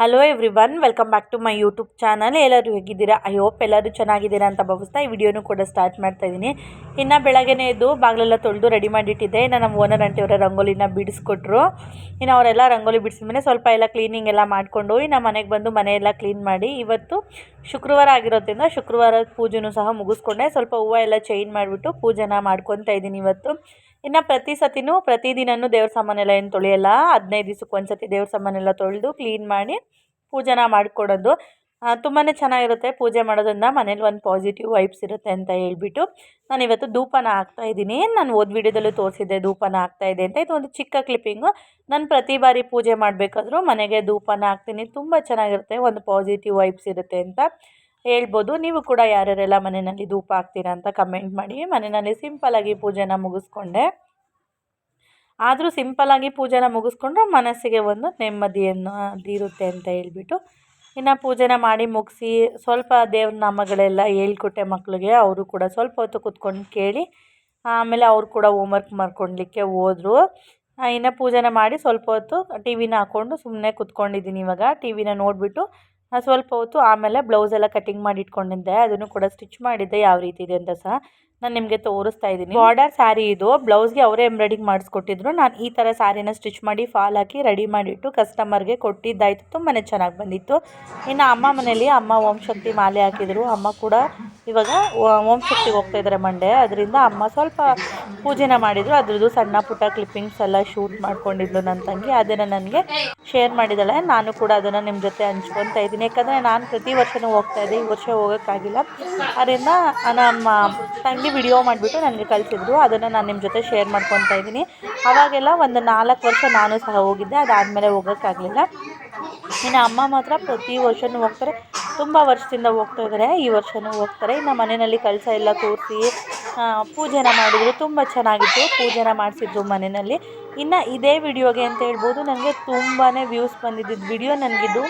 Hello everyone welcome back to my YouTube channel ಎಲ್ಲರೂ ಹೇಗಿದ್ದೀರಾ? I hope ಎಲ್ಲರೂ ಚೆನ್ನಾಗಿದ್ದೀರಾ ಅಂತ ಭಾವಿಸ್ತಾ ಈ ವಿಡಿಯೋನು ಕೂಡ ಸ್ಟಾರ್ಟ್ ಮಾಡ್ತಾ ಇದ್ದೀನಿ ಇನ್ನು ಬೆಳಗ್ಗೆನೇ ಎದ್ದು ಬಾಗಿಲೆಲ್ಲ ತೊಳೆದು ರೆಡಿ ಮಾಡಿಟ್ಟಿದ್ದೆ. ಇನ್ನು ನಮ್ಮ ಓನರ್ ಅಂಟಿಯವರ ರಂಗೋಲಿನ ಬಿಡಿಸ್ಕೊಟ್ರು. ಇನ್ನು ಅವರೆಲ್ಲ ರಂಗೋಲಿ ಬಿಡಿಸಿದ್ಮೇಲೆ ಸ್ವಲ್ಪ ಎಲ್ಲ ಕ್ಲೀನಿಂಗ್ ಎಲ್ಲ ಮಾಡಿಕೊಂಡು ಇನ್ನು ಮನೆಗೆ ಬಂದು ಮನೆಯೆಲ್ಲ ಕ್ಲೀನ್ ಮಾಡಿ ಇವತ್ತು ಶುಕ್ರವಾರ ಆಗಿರೋದ್ರಿಂದ ಶುಕ್ರವಾರದ ಪೂಜೆನೂ ಸಹ ಮುಗಿಸ್ಕೊಂಡೆ. ಸ್ವಲ್ಪ ಹೂವು ಎಲ್ಲ ಚೇಂಜ್ ಮಾಡಿಬಿಟ್ಟು ಪೂಜೆನ ಮಾಡ್ಕೊತಾ ಇದ್ದೀನಿ ಇವತ್ತು. ಇನ್ನು ಪ್ರತಿ ಸತಿನೂ ಪ್ರತಿದಿನನೂ ದೇವ್ರ ಸಾಮಾನೆಲ್ಲ ಏನು ತೊಳೆಯಲ್ಲ, ಹದಿನೈದು ದಿವ್ಸಕ್ಕೆ ಒಂದು ಸತಿ ದೇವ್ರ ಸಾಮಾನೆಲ್ಲ ತೊಳೆದು ಕ್ಲೀನ್ ಮಾಡಿ ಪೂಜೆನ ಮಾಡಿಕೊಡೋದು. ತುಂಬಾ ಚೆನ್ನಾಗಿರುತ್ತೆ ಪೂಜೆ ಮಾಡೋದ್ರಿಂದ ಮನೇಲಿ ಒಂದು ಪಾಸಿಟಿವ್ ವೈಬ್ಸ್ ಇರುತ್ತೆ ಅಂತ ಹೇಳ್ಬಿಟ್ಟು ನಾನು ಇವತ್ತು ಧೂಪನ ಹಾಕ್ತಾ ಇದ್ದೀನಿ. ನಾನು ಓದ್ ವಿಡಿಯೋದಲ್ಲೂ ತೋರಿಸಿದ್ದೆ ಧೂಪನ ಇದೆ ಅಂತ. ಇದು ಒಂದು ಚಿಕ್ಕ ಕ್ಲಿಪ್ಪಿಂಗು ನಾನು ಪ್ರತಿ ಬಾರಿ ಪೂಜೆ ಮಾಡಬೇಕಾದ್ರೂ ಮನೆಗೆ ಧೂಪನ ಹಾಕ್ತೀನಿ. ತುಂಬ ಚೆನ್ನಾಗಿರುತ್ತೆ, ಒಂದು ಪಾಸಿಟಿವ್ ವೈಬ್ಸ್ ಇರುತ್ತೆ ಅಂತ. ಹೇಳ್ಬೋದು. ನೀವು ಕೂಡ ಯಾರ್ಯಾರೆಲ್ಲ ಮನೆಯಲ್ಲಿ ಧೂಪ ಹಾಕ್ತೀರಾ ಅಂತ ಕಮೆಂಟ್ ಮಾಡಿ. ಮನೆಯಲ್ಲಿ ಸಿಂಪಲ್ಲಾಗಿ ಪೂಜೆನ ಮುಗಿಸ್ಕೊಂಡೆ. ಆದರೂ ಸಿಂಪಲ್ಲಾಗಿ ಪೂಜೆನ ಮುಗಿಸ್ಕೊಂಡ್ರೆ ಮನಸ್ಸಿಗೆ ಒಂದು ನೆಮ್ಮದಿಯನ್ನು ಇರುತ್ತೆ ಅಂತ ಹೇಳ್ಬಿಟ್ಟು. ಇನ್ನು ಪೂಜೆನ ಮಾಡಿ ಮುಗಿಸಿ ಸ್ವಲ್ಪ ದೇವ್ರ ನಾಮಗಳೆಲ್ಲ ಹೇಳ್ಕೊಟ್ಟೆ ಮಕ್ಕಳಿಗೆ ಅವರು ಕೂಡ ಸ್ವಲ್ಪ ಹೊತ್ತು ಕೂತ್ಕೊಂಡು ಕೇಳಿ. ಆಮೇಲೆ ಅವರು ಕೂಡ ಹೋಮ್ವರ್ಕ್ ಮಾಡ್ಕೊಳ್ಲಿಕ್ಕೆ ಹೋದರು. ಇನ್ನು ಪೂಜೆನ ಮಾಡಿ ಸ್ವಲ್ಪ ಹೊತ್ತು ಟಿ ವಿನ ಹಾಕ್ಕೊಂಡು ಸುಮ್ಮನೆ ಕೂತ್ಕೊಂಡಿದ್ದೀನಿ ಇವಾಗ. ಟಿ ವಿನ ನೋಡಿಬಿಟ್ಟು ಸ್ವಲ್ಪ ಹೊತ್ತು ಆಮೇಲೆ ಬ್ಲೌಸ್ ಎಲ್ಲ ಕಟಿಂಗ್ ಮಾಡಿ ಇಟ್ಕೊಂಡಿದ್ದೆ. ಅದನ್ನು ಕೂಡ ಸ್ಟಿಚ್ ಮಾಡಿದ್ದೆ. ಯಾವ ರೀತಿ ಇದೆ ಅಂತ ಸಹ ನಾನು ನಿಮಗೆ ತೋರಿಸ್ತಾ ಇದ್ದೀನಿ. ಬಾರ್ಡರ್ ಸ್ಯಾರಿ ಇದು. ಬ್ಲೌಸ್ಗೆ ಅವರೇ ಎಂಬ್ರಾಯ್ಡಿಂಗ್ ಮಾಡಿಸ್ಕೊಟ್ಟಿದ್ರು. ನಾನು ಈ ಥರ ಸ್ಯಾರಿನ ಸ್ಟಿಚ್ ಮಾಡಿ ಫಾಲ್ ಹಾಕಿ ರೆಡಿ ಮಾಡಿಟ್ಟು ಕಸ್ಟಮರ್ಗೆ ಕೊಟ್ಟಿದ್ದಾಯಿತು. ತುಂಬಾ ಚೆನ್ನಾಗಿ ಬಂದಿತ್ತು. ಇನ್ನು ಅಮ್ಮ ಮನೇಲಿ ಅಮ್ಮ ಓಂ ಶಕ್ತಿ ಮಾಲೆ ಹಾಕಿದರು. ಅಮ್ಮ ಕೂಡ ಇವಾಗ ಓಂ ಶಕ್ತಿಗೆ ಹೋಗ್ತಾ ಇದ್ದಾರೆ ಮಂಡೆ ಅದರಿಂದ ಅಮ್ಮ ಸ್ವಲ್ಪ ಪೂಜೆನ ಮಾಡಿದರು. ಅದ್ರದ್ದು ಸಣ್ಣ ಪುಟ್ಟ ಕ್ಲಿಪ್ಪಿಂಗ್ಸ್ ಎಲ್ಲ ಶೂಟ್ ಮಾಡ್ಕೊಂಡಿದ್ಲು ನನ್ನ ತಂಗಿ. ಅದನ್ನು ನನಗೆ ಶೇರ್ ಮಾಡಿದ್ದಾಳೆ ನಾನು ಕೂಡ ಅದನ್ನು ನಿಮ್ಮ ಜೊತೆ ಹಂಚ್ಕೊತಾ ಇದ್ದೀನಿ. ಯಾಕಂದರೆ ನಾನು ಪ್ರತಿ ವರ್ಷವೂ ಹೋಗ್ತಾ ಇದ್ದೆ. ಈ ವರ್ಷ ಹೋಗೋಕ್ಕಾಗಿಲ್ಲ. ಅದರಿಂದ ನಮ್ಮ ತಂಗಿ ವಿಡಿಯೋ ಮಾಡಿಬಿಟ್ಟು ನನಗೆ ಕಳಿಸಿದ್ರು. ಅದನ್ನು ನಾನು ನಿಮ್ಮ ಜೊತೆ ಶೇರ್ ಮಾಡ್ಕೊತಾ ಇದ್ದೀನಿ. ಅವಾಗೆಲ್ಲ ಒಂದು ನಾಲ್ಕು ವರ್ಷ ನಾನು ಸಹ ಹೋಗಿದ್ದೆ. ಅದಾದಮೇಲೆ ಹೋಗೋಕ್ಕಾಗಲಿಲ್ಲ. ಇನ್ನು ಅಮ್ಮ ಮಾತ್ರ ಪ್ರತಿ ವರ್ಷವೂ ಹೋಗ್ತಾರೆ. ತುಂಬ ವರ್ಷದಿಂದ ಹೋಗ್ತಾ ಇದ್ದಾರೆ ಈ ವರ್ಷವೂ ಹೋಗ್ತಾರೆ. ಇನ್ನು ಮನೆಯಲ್ಲಿ ಕಳಸ ಎಲ್ಲ ತೋರಿಸಿ ಪೂಜೆನ ಮಾಡಿದರು. ತುಂಬ ಚೆನ್ನಾಗಿತ್ತು. ಪೂಜೆನ ಮಾಡಿಸಿದ್ರು ಮನೆಯಲ್ಲಿ. ಇನ್ನು ಇದೇ ವಿಡಿಯೋಗೆ ಅಂತ ಹೇಳ್ಬೋದು. ನನಗೆ ತುಂಬಾ ವ್ಯೂಸ್ ಬಂದಿದ್ದಿದ್ದು ವಿಡಿಯೋ ನನಗಿದು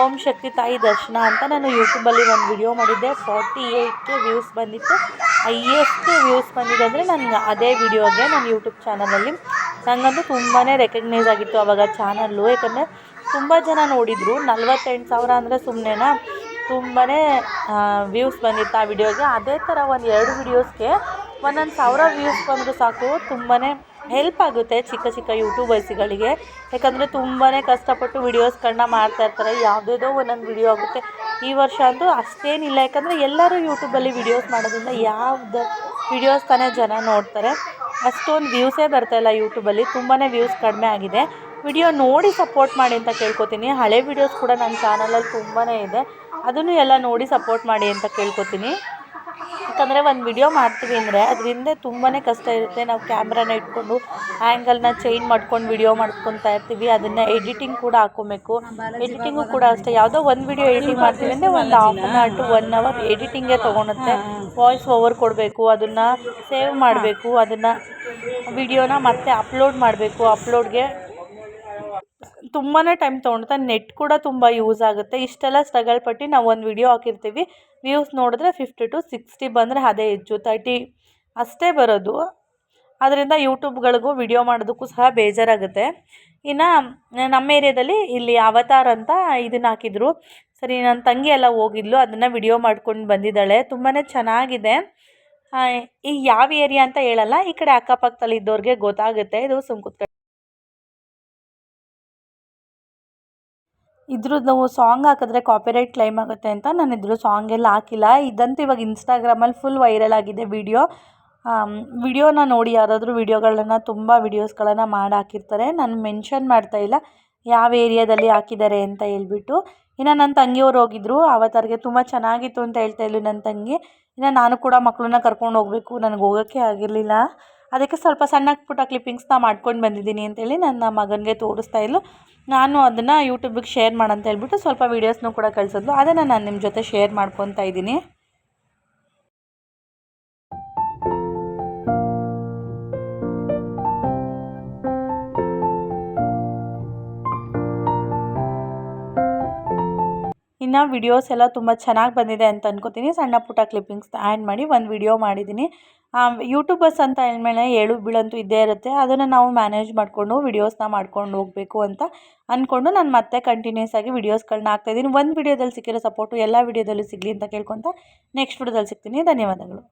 ಓಂ ಶಕ್ತಿ ತಾಯಿ ದರ್ಶನ ಅಂತ ನಾನು ಯೂಟ್ಯೂಬಲ್ಲಿ ಒಂದು ವಿಡಿಯೋ ಮಾಡಿದ್ದೆ. ಫಾರ್ಟಿ ಏಯ್ಟ್ಗೆ ವ್ಯೂಸ್ ಬಂದಿತ್ತು. ಹೈಯೆಸ್ಟ್ ವ್ಯೂಸ್ ಬಂದಿದೆ ಅಂದರೆ ನನಗೆ ಅದೇ ವಿಡಿಯೋಗೆ ನನ್ನ ಯೂಟ್ಯೂಬ್ ಚಾನಲಲ್ಲಿ. ನನಗಂತೂ ತುಂಬಾ ರೆಕಗ್ನೈಸ್ ಆಗಿತ್ತು ಆವಾಗ ಚಾನಲ್ಲು. ಯಾಕಂದರೆ ತುಂಬ ಜನ ನೋಡಿದರು. ನಲ್ವತ್ತೆಂಟು ಸಾವಿರ ಅಂದರೆ ಸುಮ್ಮನೆನಾ ತುಂಬಾ ವ್ಯೂಸ್ ಬಂದಿತ್ತು ಆ ವಿಡಿಯೋಗೆ ಅದೇ ಥರ ಒಂದು ಎರಡು ವಿಡಿಯೋಸ್ಗೆ ಒಂದೊಂದು ಸಾವಿರ ವ್ಯೂಸ್ ಬಂದರೂ ಸಾಕು. ತುಂಬಾ ಹೆಲ್ಪ್ ಆಗುತ್ತೆ ಚಿಕ್ಕ ಚಿಕ್ಕ ಯೂಟ್ಯೂಬರ್ಸ್ಗಳಿಗೆ ಯಾಕಂದರೆ ತುಂಬಾ ಕಷ್ಟಪಟ್ಟು ವಿಡಿಯೋಸ್ಗಳನ್ನ ಮಾಡ್ತಾಯಿರ್ತಾರೆ ಯಾವುದೇದೋ ಒಂದೊಂದು ವಿಡಿಯೋ ಆಗುತ್ತೆ. ಈ ವರ್ಷ ಅಂತೂ ಅಷ್ಟೇನಿಲ್ಲ. ಯಾಕಂದರೆ ಎಲ್ಲರೂ ಯೂಟ್ಯೂಬಲ್ಲಿ ವಿಡಿಯೋಸ್ ಮಾಡೋದ್ರಿಂದ ಯಾವ್ದು ವಿಡಿಯೋಸ್ ತಾನೇ ಜನ ನೋಡ್ತಾರೆ. ಅಷ್ಟೊಂದು ವ್ಯೂಸೇ ಬರ್ತಾಯಿಲ್ಲ ಯೂಟ್ಯೂಬಲ್ಲಿ ತುಂಬಾ ವ್ಯೂಸ್ ಕಡಿಮೆ ಆಗಿದೆ. ವಿಡಿಯೋ ನೋಡಿ ಸಪೋರ್ಟ್ ಮಾಡಿ ಅಂತ ಕೇಳ್ಕೊತೀನಿ. ಹಳೆ ವಿಡಿಯೋಸ್ ಕೂಡ ನನ್ನ ಚಾನಲಲ್ಲಿ ತುಂಬಾ ಇದೆ. ಅದನ್ನು ಎಲ್ಲ ನೋಡಿ ಸಪೋರ್ಟ್ ಮಾಡಿ ಅಂತ ಕೇಳ್ಕೊತೀನಿ. ಯಾಕಂದರೆ ಒಂದು ವಿಡಿಯೋ ಮಾಡ್ತೀವಿ ಅಂದರೆ ಅದರಿಂದ ತುಂಬಾ ಕಷ್ಟ ಇರುತ್ತೆ. ನಾವು ಕ್ಯಾಮ್ರಾನ ಇಟ್ಕೊಂಡು ಆ್ಯಂಗಲ್ನ ಚೇಂಜ್ ಮಾಡ್ಕೊಂಡು ವಿಡಿಯೋ ಮಾಡ್ಕೊತಾ ಇರ್ತೀವಿ. ಅದನ್ನು ಎಡಿಟಿಂಗ್ ಕೂಡ ಹಾಕೋಬೇಕು. ಎಡಿಟಿಂಗು ಕೂಡ ಅಷ್ಟೇ. ಯಾವುದೋ ಒಂದು ವಿಡಿಯೋ ಎಡಿಟಿಂಗ್ ಮಾಡ್ತೀವಿ ಅಂದರೆ ಒಂದು half an hour to one hour ಎಡಿಟಿಂಗೇ ತೊಗೊಳುತ್ತೆ. ವಾಯ್ಸ್ ಓವರ್ ಕೊಡಬೇಕು. ಅದನ್ನು ಸೇವ್ ಮಾಡಬೇಕು. ಅದನ್ನು ವಿಡಿಯೋನ ಮತ್ತೆ ಅಪ್ಲೋಡ್ ಮಾಡಬೇಕು. ಅಪ್ಲೋಡ್ಗೆ ತುಂಬಾ ಟೈಮ್ ತೊಗೊಳುತ್ತೆ ನೆಟ್ ಕೂಡ ತುಂಬ ಯೂಸ್ ಆಗುತ್ತೆ. ಇಷ್ಟೆಲ್ಲ ಸ್ಟ್ರಗಲ್ ಪಟ್ಟು ನಾವು ಒಂದು ವಿಡಿಯೋ ಹಾಕಿರ್ತೀವಿ. ವ್ಯೂಸ್ ನೋಡಿದ್ರೆ ಫಿಫ್ಟಿ ಟು ಸಿಕ್ಸ್ಟಿ ಬಂದರೆ ಅದೇ ಹೆಚ್ಚು ತರ್ಟಿ ಅಷ್ಟೇ ಬರೋದು. ಅದರಿಂದ ಯೂಟ್ಯೂಬ್ಗಳಿಗೂ ವಿಡಿಯೋ ಮಾಡೋದಕ್ಕೂ ಸಹ ಬೇಜಾರಾಗುತ್ತೆ. ಇನ್ನು, ನಮ್ಮ ಏರಿಯಾದಲ್ಲಿ ಇಲ್ಲಿ ಅವತಾರ್ ಅಂತ ಇದನ್ನ ಹಾಕಿದ್ರು. ಸರಿ ನನ್ನ ತಂಗಿ ಎಲ್ಲ ಹೋಗಿದ್ಲು. ಅದನ್ನು ವಿಡಿಯೋ ಮಾಡ್ಕೊಂಡು ಬಂದಿದ್ದಾಳೆ. ತುಂಬಾ ಚೆನ್ನಾಗಿದೆ. ಈ ಯಾವ ಏರಿಯಾ ಅಂತ ಹೇಳಲ್ಲ. ಈ ಕಡೆ ಅಕ್ಕಪಕ್ಕದಲ್ಲಿ ಇದ್ದವ್ರಿಗೆ ಗೊತ್ತಾಗುತ್ತೆ. ಇದು ಸುಮ್ಕುತ್ಕ ಇದ್ರದ್ದು ಸಾಂಗ್ ಹಾಕಿದ್ರೆ ಕಾಪಿರೈಟ್ ಕ್ಲೈಮ್ ಆಗುತ್ತೆ ಅಂತ ನಾನು ಇದ್ರ ಸಾಂಗ್ ಎಲ್ಲ ಹಾಕಿಲ್ಲ. ಇದಂತೂ ಇವಾಗ ಇನ್ಸ್ಟಾಗ್ರಾಮಲ್ಲಿ ಫುಲ್ ವೈರಲ್ ಆಗಿದೆ ವಿಡಿಯೋ ವಿಡಿಯೋನ ನೋಡಿ ಯಾರಾದರೂ ವಿಡಿಯೋಗಳನ್ನ ತುಂಬ ವಿಡಿಯೋಸ್ಗಳನ್ನು ಮಾಡಿ ಹಾಕಿರ್ತಾರೆ. ನಾನು ಮೆನ್ಷನ್ ಮಾಡ್ತಾಯಿಲ್ಲ ಯಾವ ಏರಿಯಾದಲ್ಲಿ ಹಾಕಿದ್ದಾರೆ ಅಂತ ಹೇಳ್ಬಿಟ್ಟು. ಇನ್ನು ನನ್ನ ತಂಗಿಯವ್ರು ಹೋಗಿದ್ರು. ಅವತ್ತಾರಿಗೆ ತುಂಬ ಚೆನ್ನಾಗಿತ್ತು ಅಂತ ಹೇಳ್ತಾಯಿದ್ಲು ನನ್ನ ತಂಗಿ. ಇನ್ನು ನಾನು ಕೂಡ ಮಕ್ಕಳನ್ನ ಕರ್ಕೊಂಡು ಹೋಗಬೇಕು. ನನಗೆ ಹೋಗೋಕ್ಕೆ ಆಗಿರಲಿಲ್ಲ. ಅದಕ್ಕೆ ಸ್ವಲ್ಪ ಸಣ್ಣ ಪುಟ್ಟ ಕ್ಲಿಪ್ಪಿಂಗ್ಸ್ನ ಮಾಡ್ಕೊಂಡು ಬಂದಿದ್ದೀನಿ ಅಂತೇಳಿ ನನ್ನ ಮಗನಿಗೆ ತೋರಿಸ್ತಾ ಇದ್ಲು. ನಾನು ಅದನ್ನು ಯೂಟ್ಯೂಬಿಗೆ ಶೇರ್ ಮಾಡಂತ ಹೇಳ್ಬಿಟ್ಟು ಸ್ವಲ್ಪ ವೀಡಿಯೋಸ್ನೂ ಕೂಡ ಕಳಿಸಿದ್ಲು. ಅದನ್ನು ನಾನು ನಿಮ್ಮ ಜೊತೆ ಶೇರ್ ಮಾಡ್ಕೊತಾ ಇದ್ದೀನಿ. ಇನ್ನು ವಿಡಿಯೋಸ್ ಎಲ್ಲ ತುಂಬ ಚೆನ್ನಾಗಿ ಬಂದಿದೆ ಅಂತ ಅಂದ್ಕೋತೀನಿ ಸಣ್ಣ ಪುಟ್ಟ ಕ್ಲಿಪ್ಪಿಂಗ್ಸ್ನ ಆ್ಯಡ್ ಮಾಡಿ ಒಂದು ವಿಡಿಯೋ ಮಾಡಿದ್ದೀನಿ ಯೂಟ್ಯೂಬರ್ಸ್ ಅಂತ ಹೇಳ್ಮೇಲೆ ಏಳು ಬೀಳಂತೂ ಇದ್ದೇ ಇರುತ್ತೆ. ಅದನ್ನು ನಾವು ಮ್ಯಾನೇಜ್ ಮಾಡಿಕೊಂಡು ವಿಡಿಯೋಸ್ನ ಮಾಡ್ಕೊಂಡು ಹೋಗಬೇಕು ಅಂತ ಅಂದ್ಕೊಂಡು ನಾನು ಮತ್ತೆ ಕಂಟಿನ್ಯೂಸ್ ಆಗಿ ವಿಡಿಯೋಸ್ಗಳನ್ನ ಹಾಕ್ತಾಯಿದ್ದೀನಿ ಒಂದು ವಿಡಿಯೋದಲ್ಲಿ ಸಿಕ್ಕಿರೋ ಸಪೋರ್ಟು ಎಲ್ಲ ವಿಡಿಯೋದಲ್ಲೂ ಸಿಗಲಿ ಅಂತ ಕೇಳ್ಕೊತ ನೆಕ್ಸ್ಟ್ ವಿಡಿಯೋದಲ್ಲಿ ಸಿಗ್ತೀನಿ. ಧನ್ಯವಾದಗಳು.